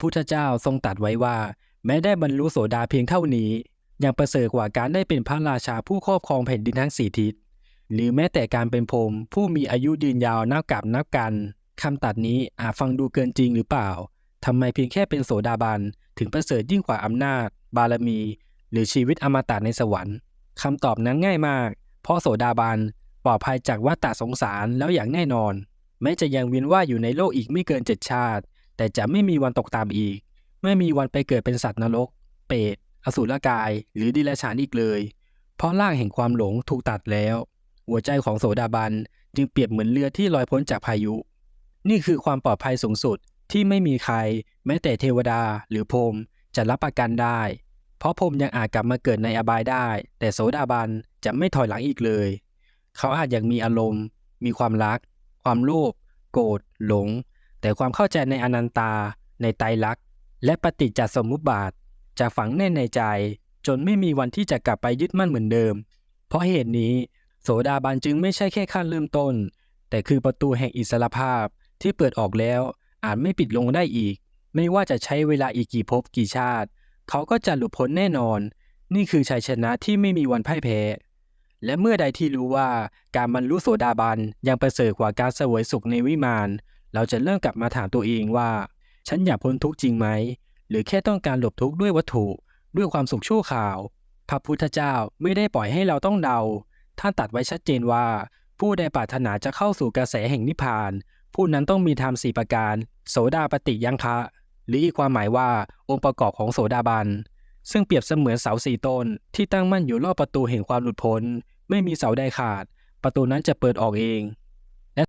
พุทธเจ้าทรงตรัสไว้ว่า แม้ได้บรรลุโสดาเพียงเท่านี้ ยังประเสริฐกว่าการได้เป็นพระราชาผู้ครอบครองแผ่นดินทั้งสี่ทิศ หรือแม้แต่การเป็นพรมผู้มีอายุยืนยาวนับกับนับกันคำตัดนี้อาจฟังดูเกินจริงหรือเปล่าทำไมเพียงแค่เป็นโสดาบันถึงประเสริฐยิ่งกว่าอำนาจ บารมี หรือชีวิตอมตะในสวรรค์คำตอบนั้นง่ายมาก เพราะโสดาบันปลอดภัยจากวัฏฏะสงสารแล้วอย่างแน่นอน แม้จะยังเวียนว่ายอยู่ในโลกอีกไม่เกินเจ็ดชาติ แต่จะไม่มีวันตกตามอีก ไม่มีวันไปเกิดเป็นสัตว์นรก เปรตอสุรกาย หรือดิลฉานอีกเลย เพราะร่างแห่งความหลงถูกตัดแล้ว หัวใจของโสดาบันจึงเปรียบเหมือนเรือที่ลอยพ้นจากพายุ นี่คือความปลอดภัยสูงสุดที่ไม่มีใคร แม้แต่เทวดาหรือพรหมจะรับประกันได้ เพราะพรหมยังอาจกลับมาเกิดในอบายได้ แต่โสดาบันจะไม่ถอยหลังอีกเลย เขาอาจยังมีอารมณ์ มีความรัก ความโลภโกรธหลง แต่ความเข้าใจในอนันตา ในไตรลักษณ์ และปฏิจจสมุปบาท จะฝังแน่นในใจ จนไม่มีวันที่จะกลับไปยึดมั่นเหมือนเดิม เพราะเหตุนี้ โสดาบันจึงไม่ใช่แค่ขั้นเริ่มต้น แต่คือประตูแห่งอิสรภาพที่เปิดออกแล้วอาจไม่ปิดลงได้อีก ไม่ว่าจะใช้เวลาอีกกี่ภพกี่ชาติ เขาก็จะหลุดพ้นแน่นอน นี่คือชัยชนะที่ไม่มีวันพ่ายแพ้และเมื่อใดที่รู้ว่าการบรรลุโสดาบันยังประเสริฐกว่าการเสวยสุขในวิมาน เราจะเริ่มกลับมาถามตัวเองว่า ฉันอยากพ้นทุกข์จริงไหม หรือแค่ต้องการหลบทุกข์ด้วยวัตถุ ด้วยความสุขชั่วคราว พระพุทธเจ้าไม่ได้ปล่อยให้เราต้องเดา ท่านตัดไว้ชัดเจนว่า ผู้ใดปรารถนาจะเข้าสู่กระแสแห่งนิพพาน ผู้นั้นต้องมีธรรมสี่ประการ โสดาปฏิยังคะ หรืออีกความหมายว่าองค์ประกอบของโสดาบัน ซึ่งเปรียบเสมือนเสาสี่ต้น ที่ตั้งมั่นอยู่รอบประตูแห่งความหลุดพ้น ไม่มีเสาใดขาด ประตูนั้นจะเปิดออกเอง